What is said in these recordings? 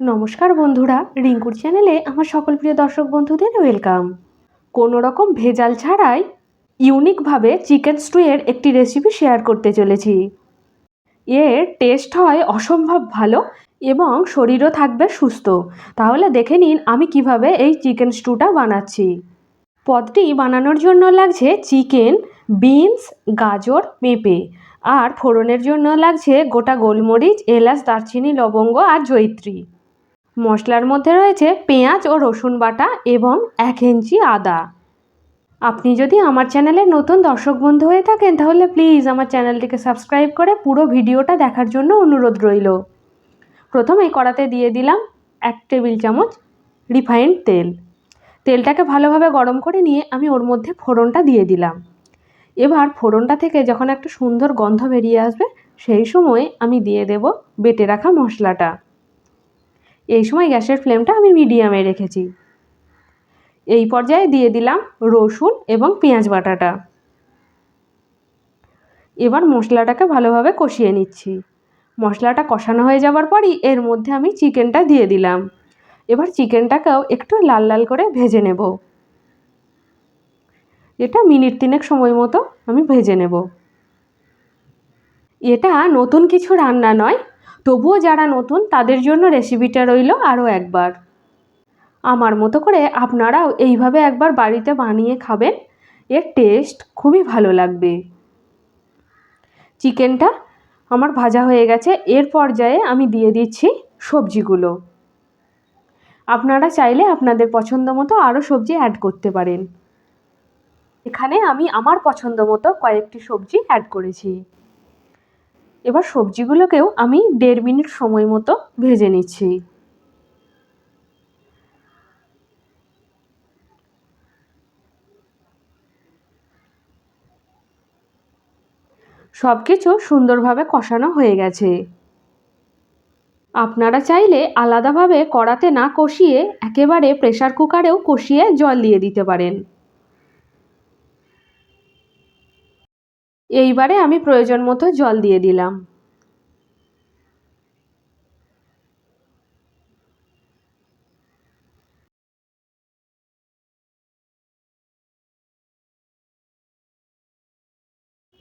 নমস্কার বন্ধুরা, রিঙ্কুর চ্যানেলে আমার সকল প্রিয় দর্শক বন্ধুদের ওয়েলকাম। কোনো রকম ভেজাল ছাড়াই ইউনিকভাবে চিকেন স্টুয়ের একটি রেসিপি শেয়ার করতে চলেছি। এর টেস্ট হয় অসম্ভব ভালো এবং শরীরও থাকবে সুস্থ। তাহলে দেখে নিন আমি কীভাবে এই চিকেন স্টুটা বানাচ্ছি। পদটি বানানোর জন্য লাগছে চিকেন, বিনস, গাজর পেঁপে আর ফোড়নের জন্য লাগছে গোটা গোলমরিচ, এলাচ, দারচিনি, লবঙ্গ আর জয়িত্রী। মশলার মধ্যে রয়েছে পেঁয়াজ ও রসুন বাটা এবং এক ইঞ্চি আদা। আপনি যদি আমার চ্যানেলে নতুন দর্শক বন্ধু হয়ে থাকেন, তাহলে প্লিজ আমার চ্যানেলটিকে সাবস্ক্রাইব করে পুরো ভিডিওটা দেখার জন্য অনুরোধ রইল। প্রথমে কড়াতে দিয়ে দিলাম এক টেবিল চামচ রিফাইন্ড তেল। তেলটাকে ভালোভাবে গরম করে নিয়ে আমি ওর মধ্যে ফোড়নটা দিয়ে দিলাম। এবার ফোড়নটা থেকে যখন একটা সুন্দর গন্ধ বেরিয়ে আসবে, সেই সময় আমি দিয়ে দেব বেটে রাখা মশলাটা। এই সময় গ্যাসের ফ্লেমটা আমি মিডিয়ামে রেখেছি। এই পর্যায়ে দিয়ে দিলাম রসুন এবং পেঁয়াজ বাটাটা। এবার মশলাটাকে ভালোভাবে কষিয়ে নিচ্ছি। মশলাটা কষানো হয়ে যাওয়ার পরই এর মধ্যে আমি চিকেনটা দিয়ে দিলাম। এবার চিকেনটাকেও একটু লাল লাল করে ভেজে নেব। এটা মিনিট তিনেক সময় মতো আমি ভেজে নেব। এটা নতুন কিছু রান্না নয় তবুও যারা নতুন, তাদের জন্য রেসিপিটা রইল আরও একবার। আমার মতো করে আপনারাও এইভাবে একবার বাড়িতে বানিয়ে খাবেন, এর টেস্ট খুবই ভালো লাগবে। চিকেনটা আমার ভাজা হয়ে গেছে, এর পর্যায়ে আমি দিয়ে দিচ্ছি সবজিগুলো। আপনারা চাইলে আপনাদের পছন্দ মতো আরও সবজি অ্যাড করতে পারেন। এখানে আমি আমার পছন্দ মতো কয়েকটি সবজি অ্যাড করেছি। এবার সবজিগুলোকেও আমি দেড় মিনিট সময় মতো ভেজে নিচ্ছি। সব কিছু সুন্দরভাবে কষানো হয়ে গেছে। আপনারা চাইলে আলাদাভাবে কড়াতে না কষিয়ে একেবারে প্রেশার কুকারেও কষিয়ে জল দিয়ে দিতে পারেন। এইবারে আমি প্রয়োজন মতো জল দিয়ে দিলাম।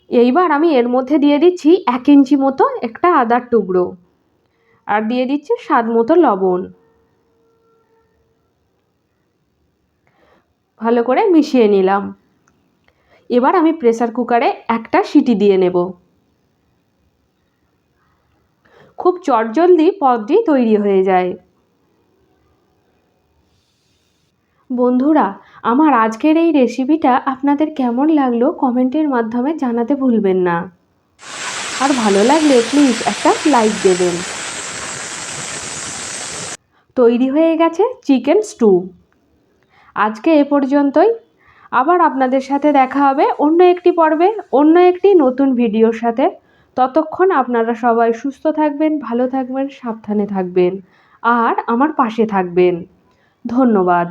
এইবার আমি এর মধ্যে দিয়ে দিচ্ছি এক ইঞ্চি মতো একটা আদার টুকরো। আর দিয়ে দিচ্ছি স্বাদ মতো লবণ। ভালো করে মিশিয়ে নিলাম। এবার আমি প্রেসার কুকারে একটা সিটি দিয়ে নেব। খুব চটজলদি পদটি তৈরি হয়ে যায়। বন্ধুরা, আমার আজকের এই রেসিপিটা আপনাদের কেমন লাগল কমেন্টের মাধ্যমে জানাতে ভুলবেন না। আর ভালো লাগলে প্লিজ একটা লাইক দেবেন। তৈরি হয়ে গেছে চিকেন স্টু আজকে এ পর্যন্তই। আবার আপনাদের সাথে দেখা হবে অন্য একটি পর্বে, অন্য একটি নতুন ভিডিওর সাথে। ততক্ষণ আপনারা সবাই সুস্থ থাকবেন, ভালো থাকবেন, সাবধানে থাকবেন, আর আমার পাশে থাকবেন। ধন্যবাদ।